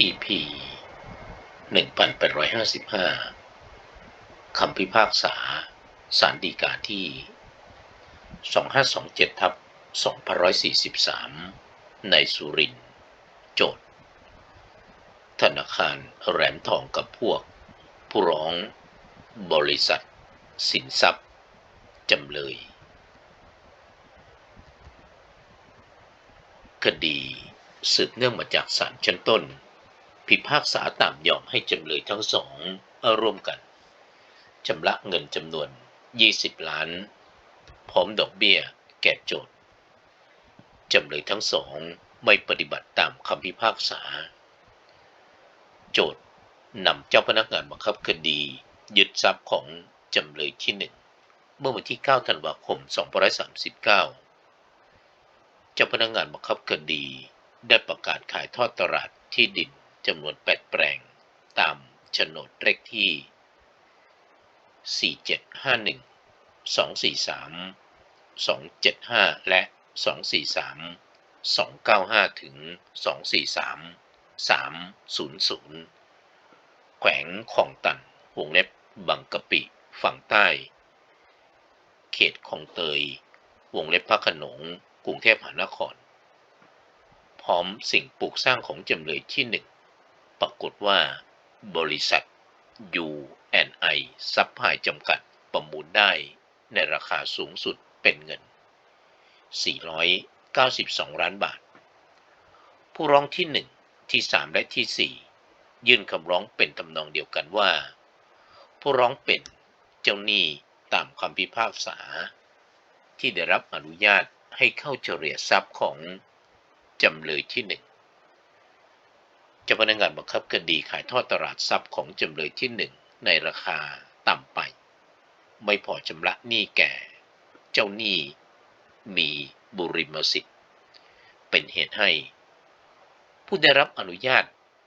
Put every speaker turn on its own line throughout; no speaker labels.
EP 1855 คำพิพากษาสารดีกาที่ 2527ทับ2543 ในสุรินทร์โจทย์ ธนาคารแหลมทองกับพวก ผู้ร้อง บริษัท สินทรัพย์ จำเลย คดีสืบเนื่องมาจากศาลชั้นต้น พิพากษาตามยอมให้จำเลยทั้งสองร่วมกันชำระเงินจำนวน 20 ล้าน พร้อมดอกเบี้ยแก่โจทย์จำเลยทั้งสองไม่ปฏิบัติตามคำพิพากษา โจทย์นำเจ้าพนักงานบังคับคดี ยึดทรัพย์ของจำเลยที่หนึ่งเมื่อวันที่ 9 ธันวาคม 2539 เจ้าพนักงานบังคับคดีได้ประกาศขายทอดตลาดที่ดิน จำนวน 8 แปลง ตามโฉนดเลขที่ 4751 243 275 และ 243 295 ถึง 243 300 แขวงคลองตัน วงเล็บบางกะปิ ฝั่งใต้ เขตคลองเตย วงเล็บพระขนง กรุงเทพมหานคร พร้อมสิ่งปลูกสร้างของจำเลยที่หนึ่ง ปรากฏว่า บริษัท U&I ซัพพลายจำกัดประมูลได้ในราคาสูงสุดเป็นเงิน 492 ล้านบาท ผู้ร้องที่ 1 ที่ 3 และที่ 4 ยื่นคำร้องเป็นตำนองเดียวกันว่า ผู้ร้องเป็นเจ้าหนี้ตามคำพิพากษา ที่ได้รับอนุญาตให้เข้าเฉลี่ยทรัพย์ของจำเลยที่หนึ่ง เจ้าพนักงานบังคับคดีขายทอดตลาดทรัพย์ของจำเลยที่หนึ่งในราคาต่ำไป ไม่พอชำระหนี้แก่ เจ้าหนี้มีบุริมสิทธิ์ เป็นเหตุให้ ผู้ได้รับอนุญาต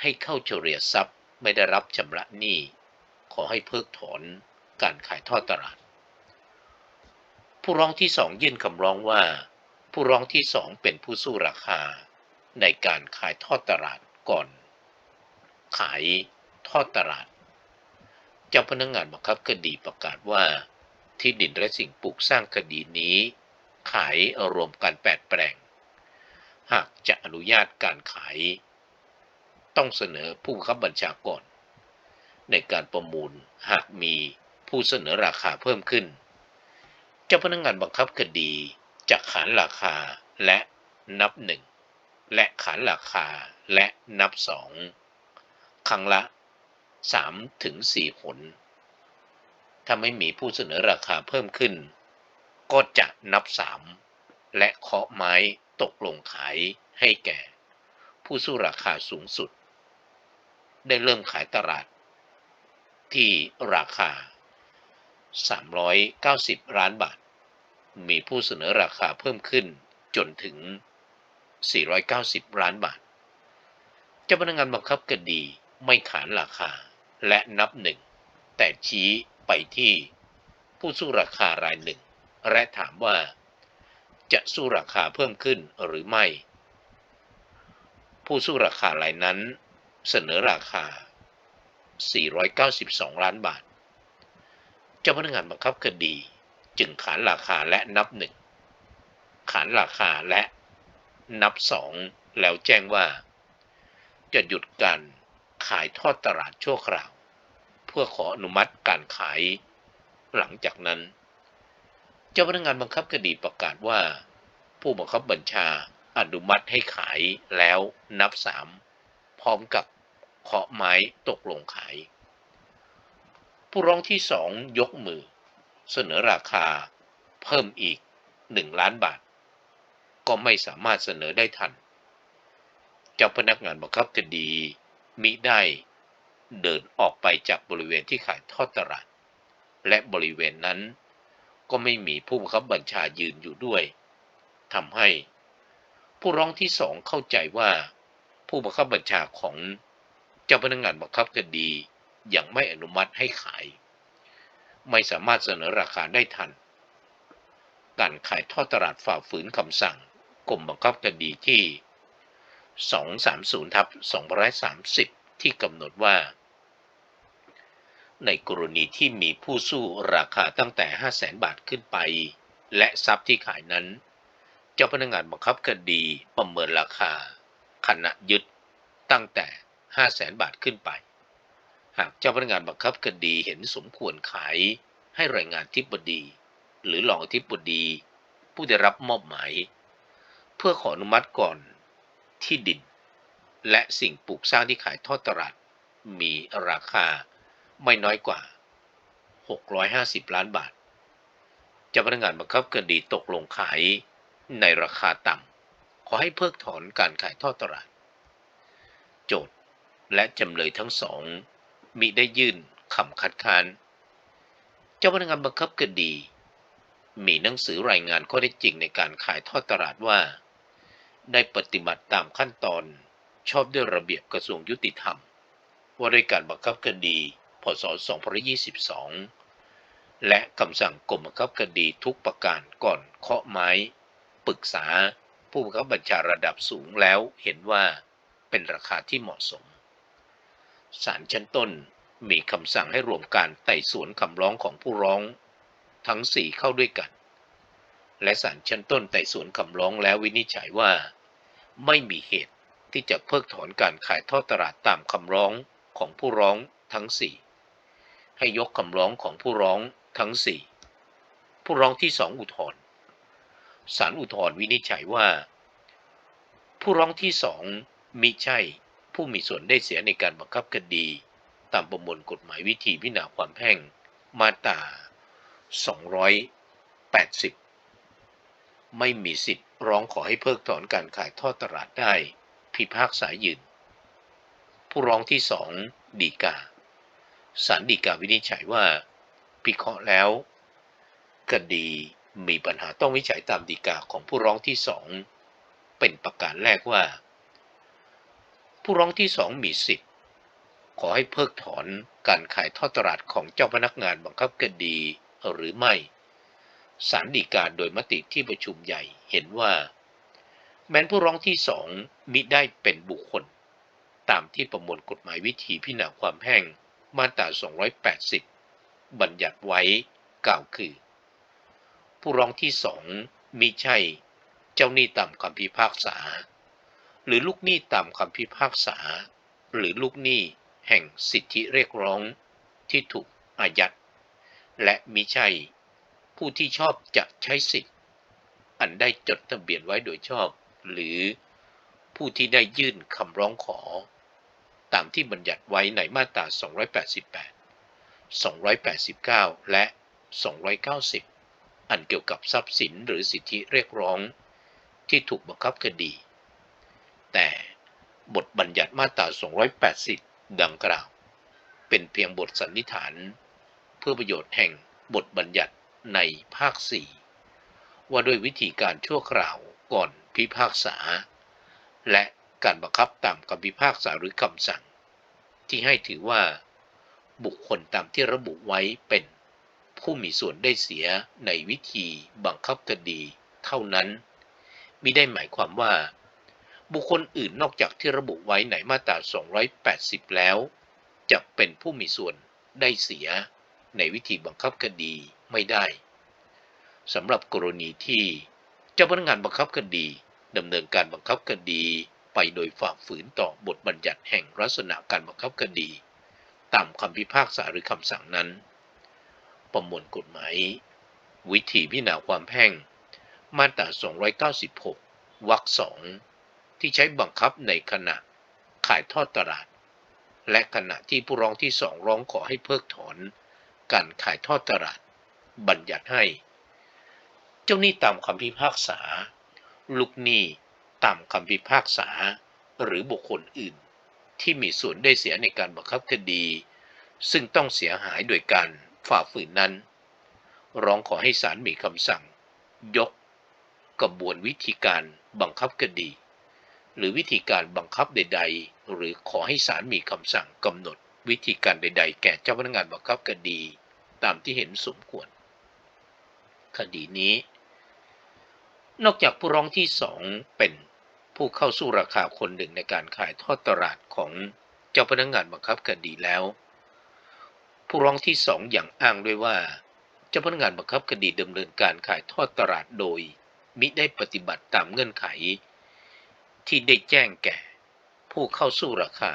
ให้เข้าเฉลี่ยทรัพย์ไม่ได้รับชำระหนี้ขอให้เพิกถอนการขายทอดตลาด ผู้ร้องที่สองยื่นคำร้องว่า ผู้ร้องที่สองเป็นผู้สู้ราคาในการขายทอดตลาดก่อน ขายทอดตลาด เจ้าพนักงานบังคับคดีประกาศว่า ที่ดินและสิ่งปลูกสร้างคดีนี้ ขายรวมกัน8แปลง หากจะอนุญาตการขาย ต้องเสนอผู้บังคับบัญชาก่อน ในการประมูลหากมีผู้เสนอราคาเพิ่มขึ้น เจ้าพนักงานบังคับคดีจะขานราคาและนับหนึ่งและขานราคาและนับสอง ครั้งละ3ถึง4หน ถ้าไม่มีผู้เสนอราคาเพิ่มขึ้น ก็จะนับ 3 และเคาะไม้ตกลงขายให้แก่ ผู้สู้ราคาสูงสุด ได้เริ่มขายตลาด ที่ราคา 390 ล้านบาท มีผู้เสนอราคาเพิ่มขึ้นจนถึง 490 ล้านบาท เจ้าพนักงานบังคับคดี ไม่ขานราคาและนับหนึ่ง แต่ชี้ไปที่ผู้สู้ราคารายหนึ่ง และถามว่า จะสู้ราคาเพิ่มขึ้นหรือไม่ ผู้สู้ราคารายนั้นเสนอราคา 492 ล้านบาท เจ้าพนักงานบังคับคดีจึงขานราคาและนับหนึ่ง ขานราคาและนับสองแล้วแจ้งว่า จะหยุดการ ขายทอดตลาดชั่วคราว เพื่อขออนุมัติการขาย หลังจากนั้น เจ้าพนักงานบังคับคดีประกาศว่า ผู้บังคับบัญชาอนุมัติให้ขายแล้วนับสามพร้อมกับเคาะไม้ตกลงขาย ผู้ร้องที่สองยกมือ เสนอราคาเพิ่มอีกหนึ่งล้านบาท ก็ไม่สามารถเสนอได้ทัน เจ้าพนักงานบังคับคดี มิได้เดินออกไปจากบริเวณที่ขายทอดตลาด และบริเวณนั้นก็ไม่มีผู้บังคับบัญชายืนอยู่ด้วยทำให้ ผู้ร้องที่สองเข้าใจว่า ผู้บังคับบัญชาของเจ้าพนักงานบังคับคดียังไม่อนุมัติให้ขาย ไม่สามารถเสนอราคาได้ทัน การขายทอดตลาดฝ่าฝืนคำสั่งกรมบังคับคดีที่ 230ทับ230 ที่กำหนดว่า ในกรณีที่มีผู้สู้ราคาตั้งแต่ 5 0 0แสนบาทขึ้นไป และทรัพย์ที่ขายนั้น เจ้าพนักงานบังคับคดีประเมินราคาขณะยึดตั้งแต่ 5 0 0แสนบาทขึ้นไป หากเจ้าพนักงานบังคับคดีเห็นสมควรขายให้รายงานทิบดี หรือรองทิบดี ผู้ได้รับมอบหมาย เพื่อขออนุมัติก่อน ที่ดิน และสิ่งปลูกสร้างที่ขายทอดตลาด มีราคาไม่น้อยกว่า 650 ล้านบาทเจ้าพนักงานบังคับคดีตกลงขายในราคาต่ำ ขอให้เพิกถอนการขายทอดตลาด โจทย์และจำเลยทั้งสองมิได้ยื่นคำคัดค้าน เจ้าพนักงานบังคับคดี มีหนังสือรายงานข้อเท็จจริงในการขายทอดตลาดว่า ได้ปฏิบัติตามขั้นตอน ชอบด้วยระเบียบกระทรวงยุติธรรม ว่าด้วยการบังคับคดี พศ2022 และคำสั่งกรมบังคับคดีทุกประการก่อนเคาะไม้ ปรึกษาผู้บังคับบัญชาระดับสูงแล้วเห็นว่าเป็นราคาที่เหมาะสม ศาลชั้นต้นมีคำสั่งให้รวมการไต่สวนคำร้องของผู้ร้อง ทั้งสี่เข้าด้วยกัน และศาลชั้นต้นไต่สวนคำร้องแล้ววินิจฉัยว่า ไม่มีเหตุที่จะเพิกถอนการขายทอดตลาดตามคำร้องของผู้ร้องทั้งสี่ให้ยกคำร้องของผู้ร้องทั้งสี่ผู้ร้องที่สองอุทธรณ์ศาลอุทธรณ์วินิจฉัยว่า ผู้ร้องที่สองมิใช่ผู้มีส่วนได้เสียในการบังคับคดี ตามประมวลกฎหมายวิธีพิจารณาความแพ่งมาตรา280 ไม่มีสิทธิ์ร้องขอให้เพิกถอนการขายทอดตลาดได้ พิพากษายืน ผู้ร้องที่สองดีกาศาลฎีกาวินิจฉัยว่า พิเคราะห์แล้ว คดีมีปัญหาต้องวิจัยตามฎีกาของผู้ร้องที่สองเป็นประการแรกว่า ผู้ร้องที่สองมีสิทธิ์ ขอให้เพิกถอนการขายทอดตลาดของเจ้าพนักงานบังคับคดีหรือไม่ ศาลฎีกาโดยมติที่ประชุมใหญ่เห็นว่า แม้นผู้ร้องที่สองมิได้เป็นบุคคล ตามที่ประมวลกฎหมายวิธีพิจารณาความแพ่งมาตรา 280 บัญญัติไว้กล่าวคือ ผู้ร้องที่สองมิใช่เจ้าหนี้ตามคำพิพากษา หรือลูกหนี้ตามคำพิพากษา หรือลูกหนี้แห่งสิทธิเรียกร้องที่ถูกอายัด และมิใช่ ผู้ที่ชอบจะใช้สิทธิ์อันได้จดทะเบียนไว้โดยชอบ หรือผู้ที่ได้ยื่นคำร้องขอ ตามที่บัญญัติไว้ในมาตรา 288 289 และ 290 อันเกี่ยวกับทรัพย์สินหรือสิทธิเรียกร้องที่ถูกบังคับคดี แต่บทบัญญัติมาตรา 280 ดังกล่าว เป็นเพียงบทสันนิษฐาน เพื่อประโยชน์แห่งบทบัญญัติ ในภาค4ว่าด้วยวิธีการชั่วคราวก่อนพิพากษา และการบังคับตามคำพิพากษาหรือคำสั่ง ที่ให้ถือว่า บุคคลตามที่ระบุไว้เป็นผู้มีส่วนได้เสียในวิธีบังคับคดีเท่านั้นมิได้หมายความว่า บุคคลอื่นนอกจากที่ระบุไว้ในมาตรา 280 แล้ว จะเป็นผู้มีส่วนได้เสียในวิธีบังคับคดี ไม่ได้สำหรับกรณีที่เจ้าพนักงานบังคับคดีดำเนินการบังคับคดีไปโดยฝ่าฝืนต่อบทบัญญัติแห่งลักษณะการบังคับคดี ตามคำพิพากษาหรือคำสั่งนั้น ประมวลกฎหมายวิธีพิจารณาความแพ่ง มาตรา 296 วรรคสองที่ใช้บังคับในขณะขายทอดตลาด และขณะที่ผู้ร้องที่สองร้องขอให้เพิกถอน การขายทอดตลาด บัญญัติให้ เจ้าหนี้ตามคำพิพากษา ลูกหนี้ตามคำพิพากษา หรือบุคคลอื่น ที่มีส่วนได้เสียในการบังคับคดี ซึ่งต้องเสียหายโดยการฝ่าฝืนนั้น ร้องขอให้ศาลมีคำสั่ง ยก กระบวนวิธีการบังคับคดี หรือวิธีการบังคับใด ๆ หรือขอให้ศาลมีคำสั่งกำหนดวิธีการใด ๆ แก่เจ้าพนักงานบังคับคดี ตามที่เห็นสมควร คดีนี้ นอกจากผู้ร้องที่สองเป็นผู้เข้าสู้ราคาคนหนึ่งในการขายทอดตลาดของเจ้าพนักงานบังคับคดีแล้ว ผู้ร้องที่สองอย่างอ้างด้วยว่า เจ้าพนักงานบังคับคดีดำเนินการขายทอดตลาดโดย มิได้ปฏิบัติตามเงื่อนไข ที่ได้แจ้งแก่ ผู้เข้าสู้ราคา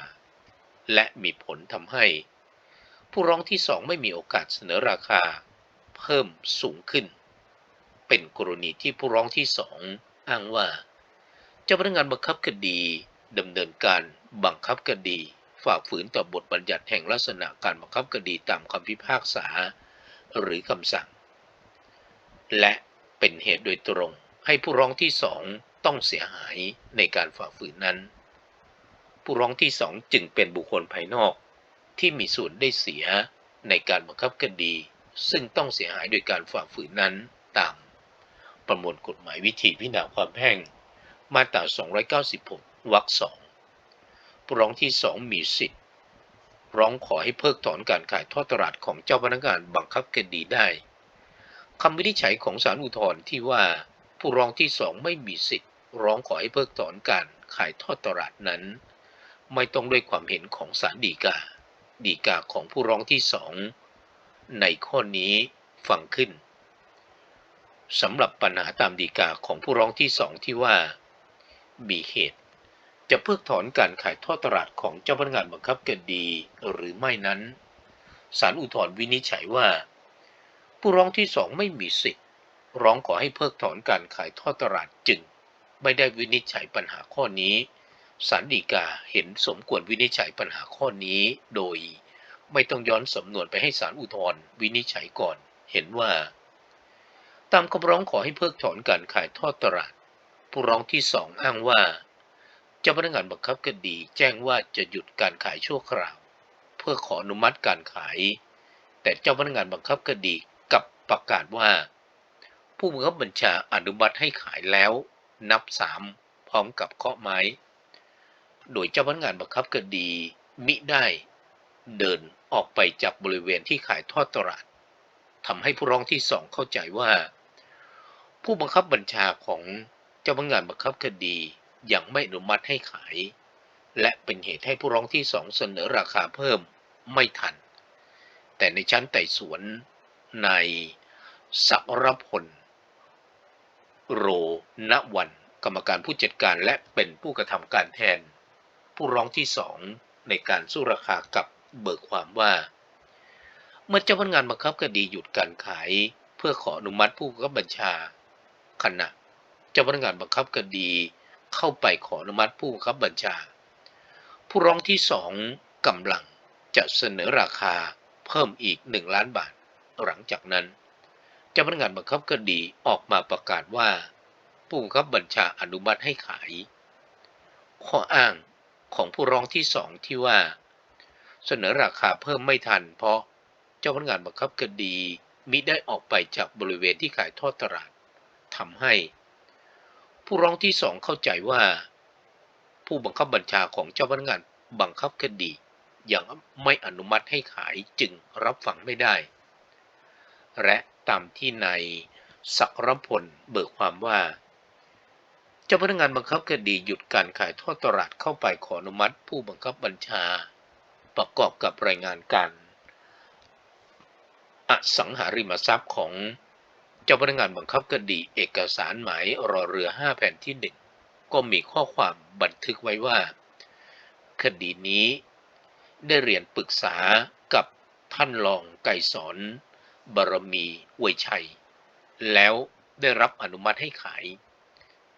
และมีผลทำให้ ผู้ร้องที่สองไม่มีโอกาสเสนอราคา เพิ่มสูงขึ้น เป็นกรณีที่ผู้ร้องที่สองอ้างว่า เจ้าพนักงานบังคับคดีดำเนินการบังคับคดี ฝ่าฝืนต่อบทบัญญัติแห่งลักษณะการบังคับคดีตามคำพิพากษา หรือคำสั่ง และเป็นเหตุโดยตรงให้ผู้ร้องที่สองต้องเสียหายในการฝ่าฝืนนั้น ผู้ร้องที่สองจึงเป็นบุคคลภายนอก ที่มีส่วนได้เสียในการบังคับคดี ซึ่งต้องเสียหายโดยการฝ่าฝืนนั้นตาม ประมวลกฎหมายวิธีพิจารณาความแพ่ง มาตรา 296 วรรคสองผู้ร้องที่สองมีสิทธิ์ ร้องขอให้เพิกถอนการขายทอดตลาดของเจ้าพนักงานบังคับคดีได้คำวินิจฉัยของศาลอุทธรณ์ที่ว่าผู้ร้องที่สองไม่มีสิทธิ์ ร้องขอให้เพิกถอนการขายทอดตลาดนั้น ไม่ต้องด้วยความเห็นของศาลฎีกาฎีกาของผู้ร้องที่สองในข้อนี้ฟังขึ้น สำหรับปัญหาตามฎีกาของผู้ร้องที่สองที่ว่า มีเหตุ จะเพิกถอนการขายทอดตลาดของเจ้าพนักงานบังคับคดีหรือไม่นั้นศาลอุทธรณ์วินิจฉัยว่า ผู้ร้องที่สองไม่มีสิทธิ์ ร้องขอให้เพิกถอนการขายทอดตลาดจึง ไม่ได้วินิจฉัยปัญหาข้อนี้ศาลฎีกาเห็นสมควรวินิจฉัยปัญหาข้อนี้โดย ไม่ต้องย้อนสำนวนไปให้ศาลอุทธรณ์วินิจฉัยก่อน เห็นว่า ตามคำร้องขอให้เพิกถอนการขายทอดตลาด ผู้ร้องที่สองอ้างว่าเจ้าพนักงานบังคับคดีแจ้งว่าจะหยุดการขายชั่วคราว เพื่อขออนุมัติการขาย แต่เจ้าพนักงานบังคับคดีกลับประกาศว่า ผู้บังคับบัญชาอนุมัติให้ขายแล้ว นับสามพร้อมกับเคาะไม้ โดยเจ้าพนักงานบังคับคดีมิได้เดินออกไปจากบริเวณที่ขายทอดตลาดทำให้ผู้ร้องที่สองเข้าใจว่า ผู้บังคับบัญชาของเจ้าพนักงานบังคับคดียังไม่อนุมัติให้ขาย และเป็นเหตุให้ผู้ร้องที่สองเสนอราคาเพิ่มไม่ทัน แต่ในชั้นไต่สวนในสักรพล โรณวัน กรรมการผู้จัดการและเป็นผู้กระทำการแทน ผู้ร้องที่สองในการสู้ราคากับเบิกความว่า เมื่อเจ้าพนักงานบังคับคดีหยุดการขาย เพื่อขออนุมัติผู้บังคับบัญชา ขณะ เจ้าพนักงานบังคับคดีเข้าไปขออนุมัติผู้บังคับบัญชา ผู้ร้องที่สองกำลังจะเสนอราคาเพิ่มอีกหนึ่งล้านบาท หลังจากนั้น เจ้าพนักงานบังคับคดีออกมาประกาศว่า ผู้บังคับบัญชาอนุมัติให้ขาย ข้ออ้างของผู้ร้องที่สองที่ว่า เสนอราคาเพิ่มไม่ทัน เพราะเจ้าพนักงานบังคับคดีมิได้ออกไปจากบริเวณที่ขายทอดตลาด ทำให้ ผู้ร้องที่สองเข้าใจว่า ผู้บังคับบัญชาของเจ้าพนักงานบังคับคดียังไม่อนุมัติให้ขายจึงรับฟังไม่ได้ และตามที่ในสักรพลเบิกความว่า เจ้าพนักงานบังคับคดีหยุดการขายทอดตลาดเข้าไปขออนุมัติผู้บังคับบัญชา ประกอบกับรายงานการอสังหาริมทรัพย์ของ เจ้าพนักงานบังคับคดีเอกสารหมายรอเรือ5แผ่นที่หนึ่งก็มีข้อความบันทึกไว้ว่า คดีนี้ได้เรียนปรึกษากับท่านรองไก่สอนบารมีอวยชัย แล้วได้รับอนุมัติให้ขาย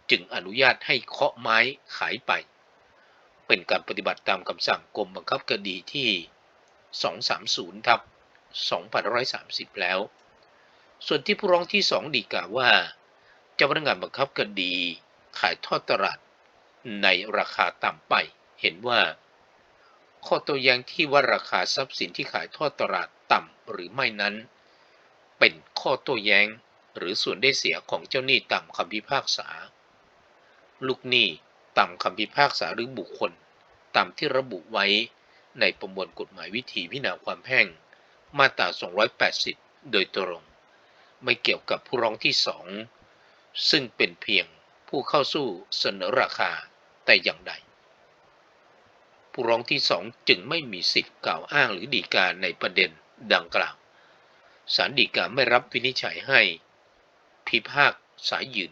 จึงอนุญาตให้เคาะไม้ขายไป เป็นการปฏิบัติตามคำสั่งกรมบังคับคดีที่ 230ทับ2530 แล้ว ส่วนที่ผู้ร้องที่สองดีกาว่าเจ้าพนักงานบังคับคดี ขายทอดตลาดในราคาต่ำไป เห็นว่า ข้อตัวอย่างที่ว่าราคาทรัพย์สินที่ขายทอดตลาดต่ำหรือไม่นั้น เป็นข้อโต้แย้งหรือส่วนได้เสียของเจ้าหนี้ตามคำพิพากษา ลูกหนี้ตามคำพิพากษาหรือบุคคล ตามที่ระบุไว้ในประมวลกฎหมายวิธีพิจารณาความแพ่ง มาตรา 280 โดยตรง ไม่เกี่ยวกับผู้ร้องที่สองซึ่งเป็นเพียงผู้เข้าสู้เสนอราคาแต่อย่างใด ผู้ร้องที่สองจึงไม่มีสิทธิ์กล่าวอ้างหรือดีกาในประเด็นดังกล่าว ศาลฎีกาไม่รับวินิจฉัยให้ พิพากษายืน